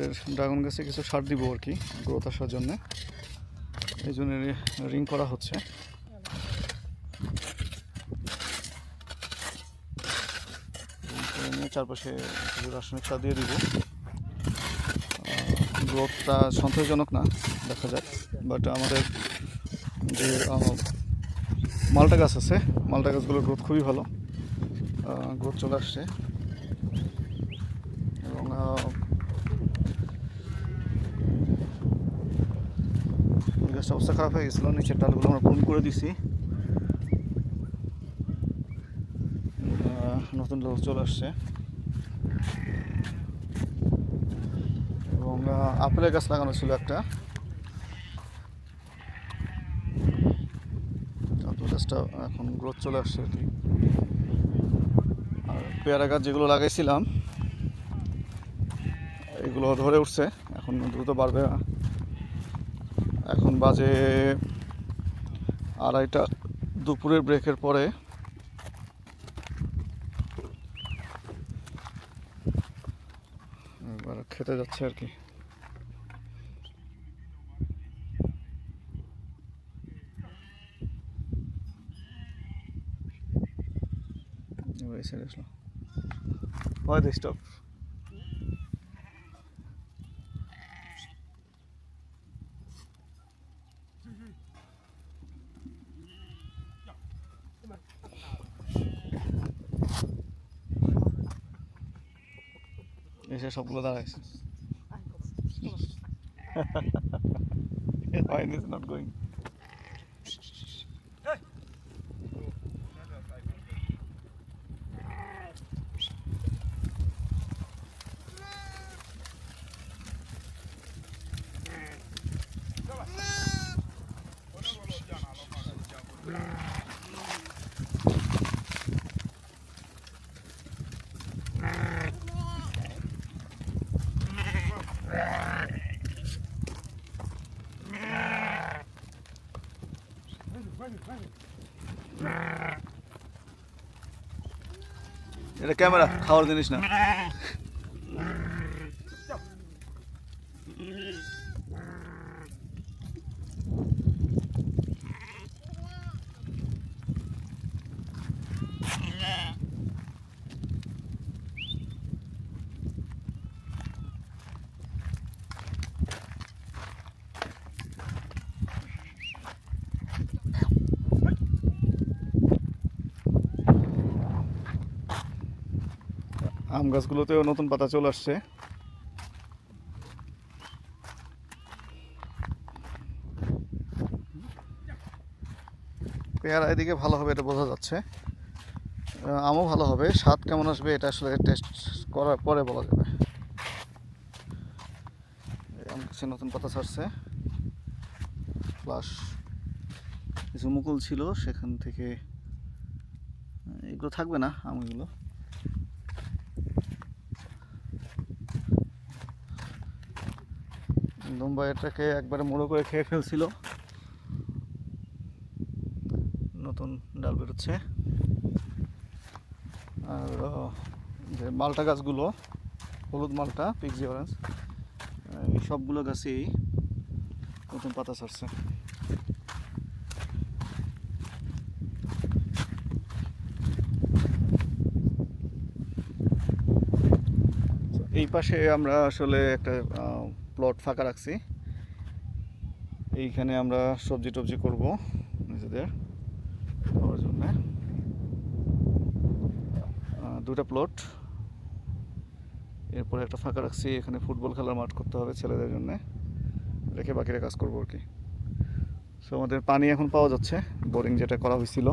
আমাদের ড্রাগন গাছে কিছু সার দিব আর কি গ্রোথ আসার জন্যে। এই জন্য রিং করা হচ্ছে। চারপাশে রাসায়নিক সার দিয়ে দিব। গ্রোথটা সন্তোষজনক না, দেখা যাক। বাট আমাদের যে মালটা গাছ আছে, মালটা গাছগুলোর গ্রোথ খুবই ভালো। গ্রোথ চলে আসছে। এবং গাছটা অবস্থা খারাপ হয়ে গেছিল, নিচের ডালগুলো আমরা পূরণ করে দিছি। নতুন লোক চলে আসছে। এবং আপেলের গাছ লাগানো ছিল একটা। আপেল গাছটা এখন গ্রোথ চলে আসছে আর পেয়ারা গাছ যেগুলো লাগাইছিলাম, এগুলো ধরে উঠছে, এখন দ্রুত বাড়বে। না এখন বাজে আড়াইটা দুপুরের ব্রেকের পরে। খেতে যাচ্ছে আর কি। Why they? এসে সবগুলো দাঁড়াইছে Wine is not going. এটা ক্যামেরা খাওয়ার জিনিস না। আম গাছগুলোতেও নতুন পাতা চলে আসছে। পেয়ারা এদিকে ভালো হবে এটা বোঝা যাচ্ছে। আমও ভালো হবে। স্বাদ কেমন আসবে এটা আসলে টেস্ট করার পরে বলা যাবে। আম নতুন পাতা ছাড়ছে। প্লাস কিছু মুকুল ছিল, সেখান থেকে এগুলো থাকবে না আমগুলো দুম্বা এটাকে একবারে মুড়ো করে খেয়ে ফেলছিল। নতুন ডাল বেরোচ্ছে। আর যে মালটা গাছগুলো, হলুদ মালটা পিকজি অরেঞ্জ এই সবগুলো গাছেই নতুন পাতা ছাড়ছে। এই পাশে আমরা আসলে একটা প্লট ফাঁকা রাখছি। এইখানে আমরা সবজি টবজি করব নিজেদের খাওয়ার জন্য। দুটা প্লট এরপরে একটা ফাঁকা রাখছি, এখানে ফুটবল খেলার মাঠ করতে হবে ছেলেদের জন্য। রেখে বাকিরা কাজ করব আর কি। সো আমাদের পানি এখন পাওয়া যাচ্ছে বোরিং যেটা করা হয়েছিল।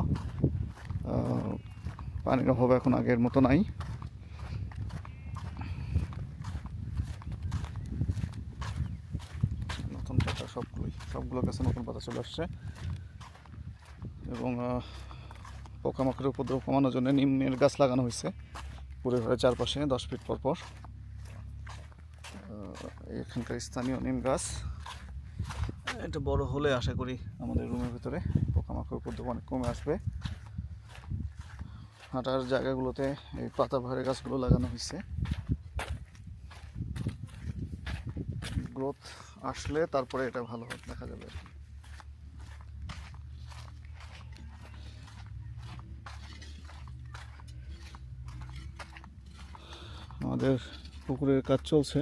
পানির অভাব এখন আগের মতো নাই নতুন পাতা সবগুলোই সবগুলো গাছে নতুন পাতা চলে আসছে। এবং পোকামাকড়ের উপদ্রব কমানোর জন্য নিমের গাছ লাগানো হয়েছে। পুরো ঘরের চারপাশে দশ ফিট পর পর। এখানকার স্থানীয় নিম গাছ। এটা বড় হলে আশা করি আমাদের রুমের ভিতরে পোকামাকড় উপদ্রব অনেক কমে আসবে। হাঁটার জায়গাগুলোতে এই পাতা ভরে গাছগুলো লাগানো হয়েছে। গ্রোথ আসলে তারপরে এটা ভালো দেখা যাবে আমাদের পুকুরের কাজ চলছে।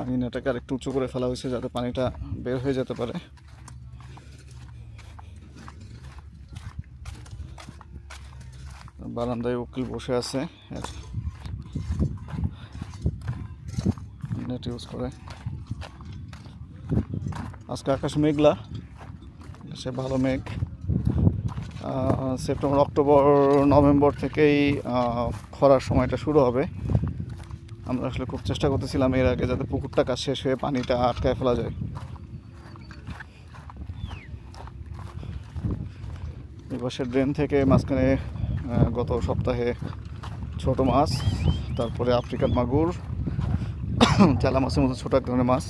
আঙিনাটাকে আরেকটু উঁচু করে ফেলা হয়েছে যাতে পানিটা বের হয়ে যেতে পারে। বারান্দায় উকিল বসে আছে নেট ইউজ করে। আজকে আকাশ মেঘলা, সে ভালো মেঘ। সেপ্টেম্বর, অক্টোবর, নভেম্বর থেকেই খরার সময়টা শুরু হবে। আমরা আসলে খুব চেষ্টা করতেছিলাম এর আগে যাতে পুকুরটা কাজ শেষ হয়ে পানিটা আটকায় ফেলা যায়। পাশের ড্রেন থেকে মাঝখানে গত সপ্তাহে ছোট মাছ, তারপরে আফ্রিকান মাগুর তেলা মাছের মতো ছোট এক ধরনের মাছ।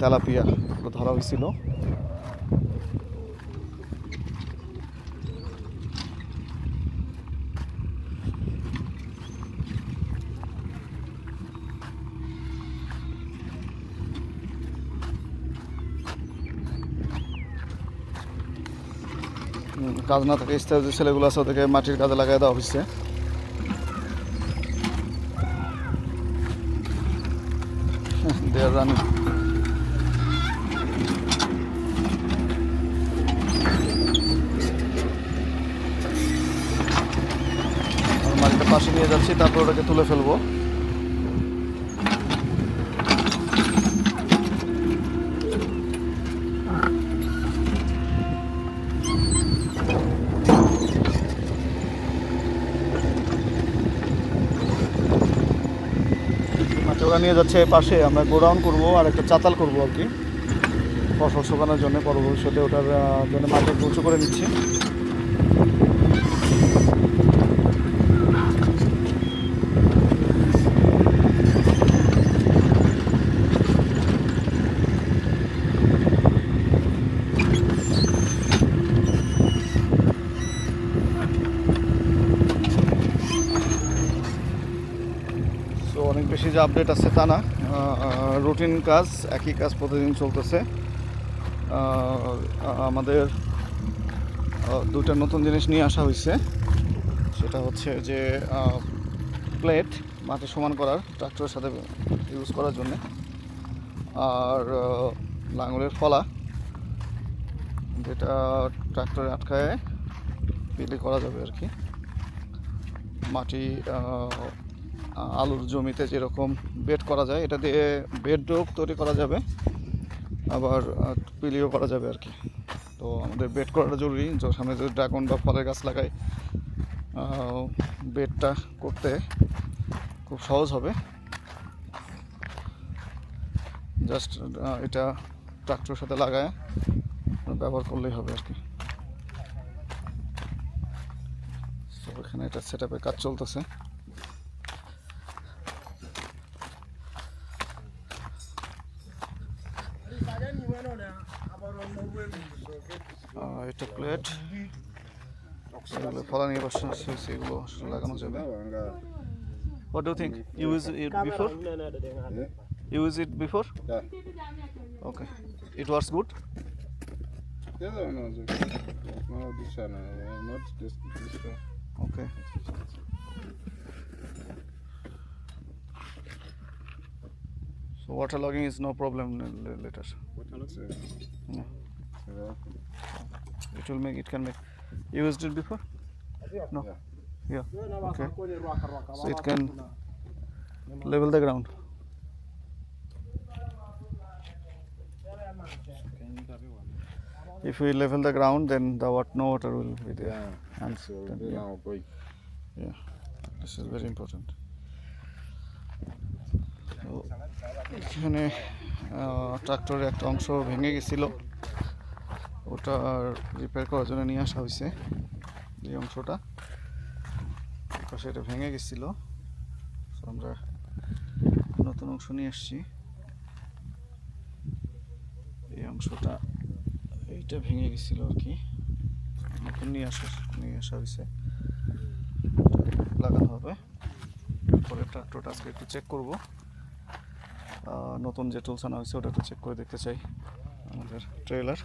তেলাপিয়া ধরা হয়েছিল। কাজ না থাকে, স্থায়ী ছেলেগুলো আছে ওদেরকে মাটির কাজে লাগাই দেওয়া হয়েছে। দেয়ার জানি মাটিটা পাশে নিয়ে যাচ্ছি তারপর ওটাকে তুলে ফেলব। ওরা নিয়ে যাচ্ছে পাশে, আমরা গোডাউন করব আর একটা চাতাল করব আর কি। ফসল শুকানোর জন্য পরবর্তী ভবিষ্যতে ওটার জন্য একটু উঁচু করে নিচ্ছি সো অনেক বেশি যে আপডেট আছে তা না। রুটিন কাজ, একই কাজ প্রতিদিন চলতেছে। আমাদের দুটা নতুন জিনিস নিয়ে আসা হয়েছে সেটা হচ্ছে যে প্লেট মাটি সমান করার ট্রাক্টরের সাথে ইউজ করার জন্য। আর লাঙলের ফলা যেটা ট্রাক্টরে আটকায় পিলি করা যাবে আর কি। মাটি আলুর জমিতে যেরকম বেড করা যায়, এটা দিয়ে বেডও তৈরি করা যাবে, আবার পিলিও করা যাবে আর কি। তো আমাদের বেড করাটা জরুরি সামনে যদি ড্রাগন বা ফলের গাছ লাগাই বেডটা করতে খুব সহজ হবে। জাস্ট এটা ট্রাক্টরের সাথে লাগায়, ব্যবহার করলেই হবে আর কি। তো এখানে এটা সেট কাজ চলতেছে। এগুলো ফলা নিয়ে বসে হয়েছে এগুলো আসলে লাগানো যাবে What do you think? You use it before? You use it before? Yeah. Okay. It was good? The other one was okay. No, this one, uh, not this, this one. Okay. So water logging is no problem l- l- later. What else? Uh, Yeah. yeah. It will make, it can make. You used it before? No. Yeah. Okay. So it can level the ground. If we level the ground, then the what no water will be there. Yeah. And So then, yeah, yeah, this is very important. এখানে ট্রাক্টরের একটা অংশ ভেঙে গেছিল ওটা repair করার জন্য নিয়ে আসা হয়েছে এই অংশটা। পাশে এটা ভেঙে গেছিল। আমরা নতুন অংশ নিয়ে আসছি। এই অংশটা, এইটা ভেঙে গেছিল আর কি। নতুন নিয়ে আসা নিয়ে আসা হয়েছে। লাগানো হবে। পরে ট্রাক্টরটা আজকে একটু চেক করব। নতুন যে টুলস আনা হয়েছে, ওটা একটু চেক করে দেখতে চাই আমাদের ট্রেলার